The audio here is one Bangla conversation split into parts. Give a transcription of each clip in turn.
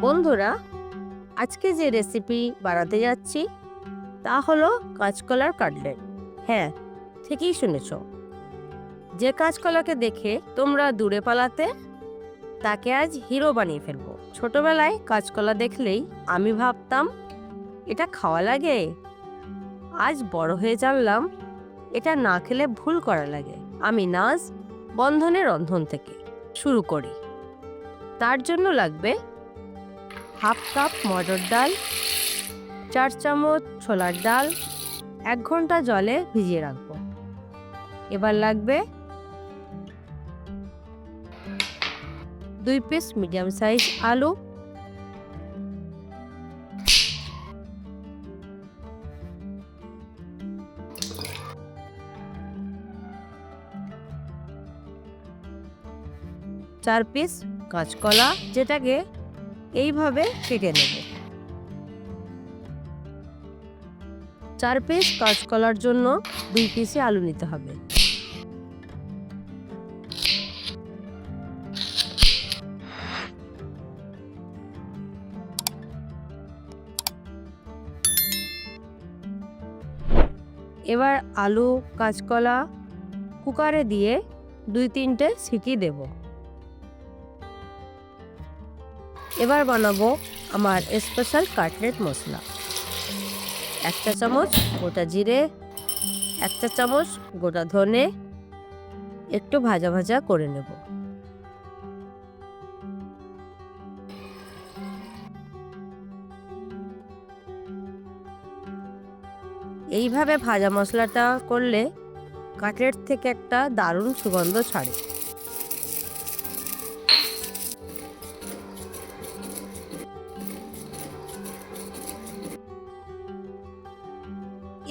বন্ধুরা, আজকে যে রেসিপি বানাতে যাচ্ছি, তা হলো কাঁচকলার কাটলেট। হ্যাঁ ঠিকই শুনেছ। যে কাঁচকলাকে দেখে তোমরা দূরে পালাতে, তাকে আজ হিরো বানিয়ে ফেলব। ছোটবেলায় কাঁচকলা দেখলেই আমি ভাবতাম, এটা খাওয়া লাগে? আজ বড় হয়ে জানলাম, এটা না খেলে ভুল করা লাগে। আমি নাজ বন্ধনের রন্ধন থেকে শুরু করি। তার জন্য লাগবে হাফ কাপ মটর ডাল, চার চামচ ছোলার ডাল, এক ঘণ্টা জলে ভিজিয়ে রাখব। এবার লাগবে দুই পিস মিডিয়াম সাইজ আলু। চার পিস কাঁচকলা, যেটাকে এইভাবে কেটে নেব। চার পিস কাঁচকলার জন্য দুই পিসে আলু নিতে হবে। এবার আলু, কাঁচকলা, কুকারে দিয়ে দুই তিনটে সিটি দেবো। এবার বানাবো আমার স্পেশাল কাটলেট মশলা। একটা চামচ গোটা জিরে, একটা চামচ গোটা ধনে, একটু ভাজা ভাজা করে নেব। এইভাবে ভাজা মশলাটা করলে কাটলেট থেকে একটা দারুণ সুগন্ধ ছাড়ে।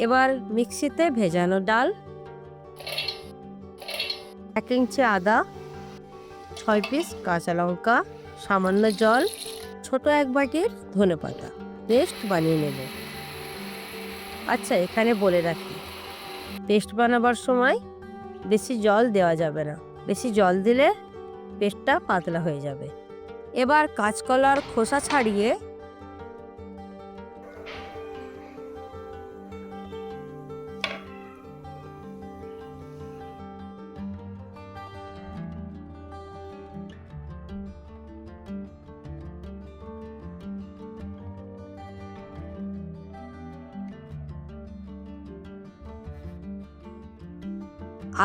এবার মিক্সিতে ভেজানো ডাল, এক ইঞ্চি আদা, ছয় পিস কাঁচা লঙ্কা, সামান্য জল, ছোট এক বাটির ধনে পাতা। পেস্ট বানিয়ে নেব। আচ্ছা এখানে বলে রাখি, পেস্ট বানাবার সময় বেশি জল দেওয়া যাবে না। বেশি জল দিলে পেস্টটা পাতলা হয়ে যাবে। এবার কাঁচকলার খোসা ছাড়িয়ে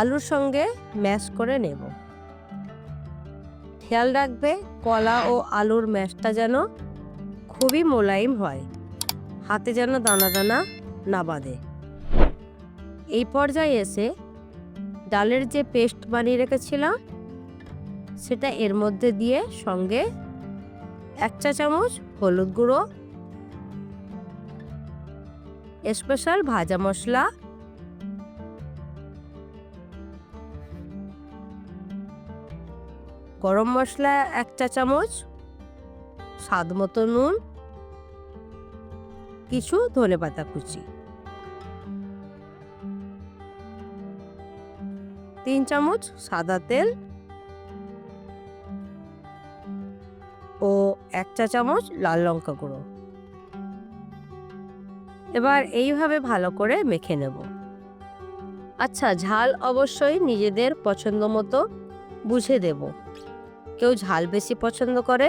আলুর সঙ্গে ম্যাশ করে নেব। খেয়াল রাখবে, কলা ও আলুর ম্যাশটা যেন খুবই মোলায়েম হয়। হাতে যেন দানা দানা না বাঁধে। এই পর্যায়ে এসে ডালের যে পেস্ট বানিয়ে রেখেছিলাম, সেটা এর মধ্যে দিয়ে সঙ্গে এক চা চামচ হলুদ গুঁড়ো, স্পেশাল ভাজা মশলা গরম মশলা এক চা চামচ, স্বাদ মতো নুন, কিছু ধনে পাতা কুচি। তিন চামচ সাদা তেল ও এক চা চামচ লাল লঙ্কা গুঁড়ো। এবার এইভাবে ভালো করে মেখে নেব। আচ্ছা ঝাল অবশ্যই নিজেদের পছন্দ মতো বুঝে দেব। কেউ ঝাল বেশি পছন্দ করে,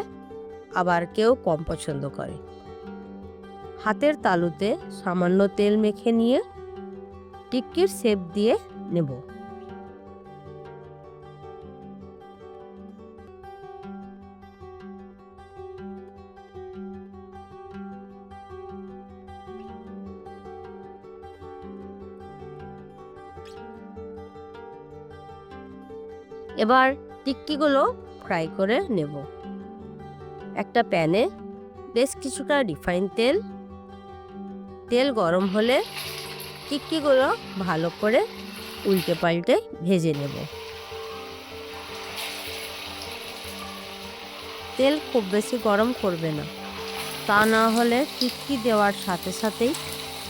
আবার কেউ কম পছন্দ করে। হাতের তালুতে সামান্য তেল মেখে নিয়ে টিক্কির শেপ দিয়ে নেব। এবার টিক্কিগুলো ফ্রাই করে নেব। একটা প্যানে বেশ কিছুটা রিফাইন তেল। তেল গরম হলে টিক্কিগুলো ভালো করে উল্টে পাল্টে ভেজে নেব। তেল খুব বেশি গরম করবে না। তা না হলে টিক্কি দেওয়ার সাথে সাথেই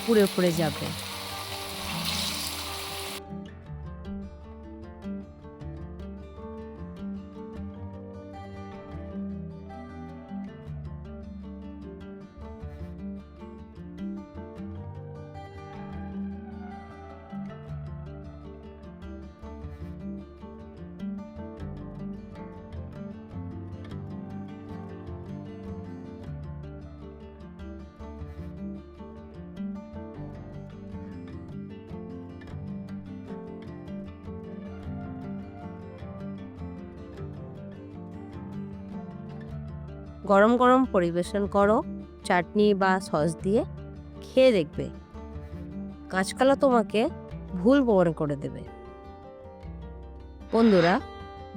পুড়ে পুড়ে যাবে। গরম গরম পরিবেশন করো, চাটনি বা সস দিয়ে খেয়ে দেখবে। কাঁচকলা তোমাকে ভুল প্রমাণ করে দেবে। বন্ধুরা,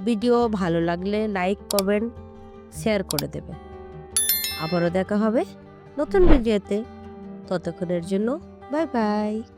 ভিডিও ভালো লাগলে লাইক, কমেন্ট, শেয়ার করে দেবে। আবারও দেখা হবে নতুন ভিডিওতে। ততক্ষণের জন্য বাই বাই।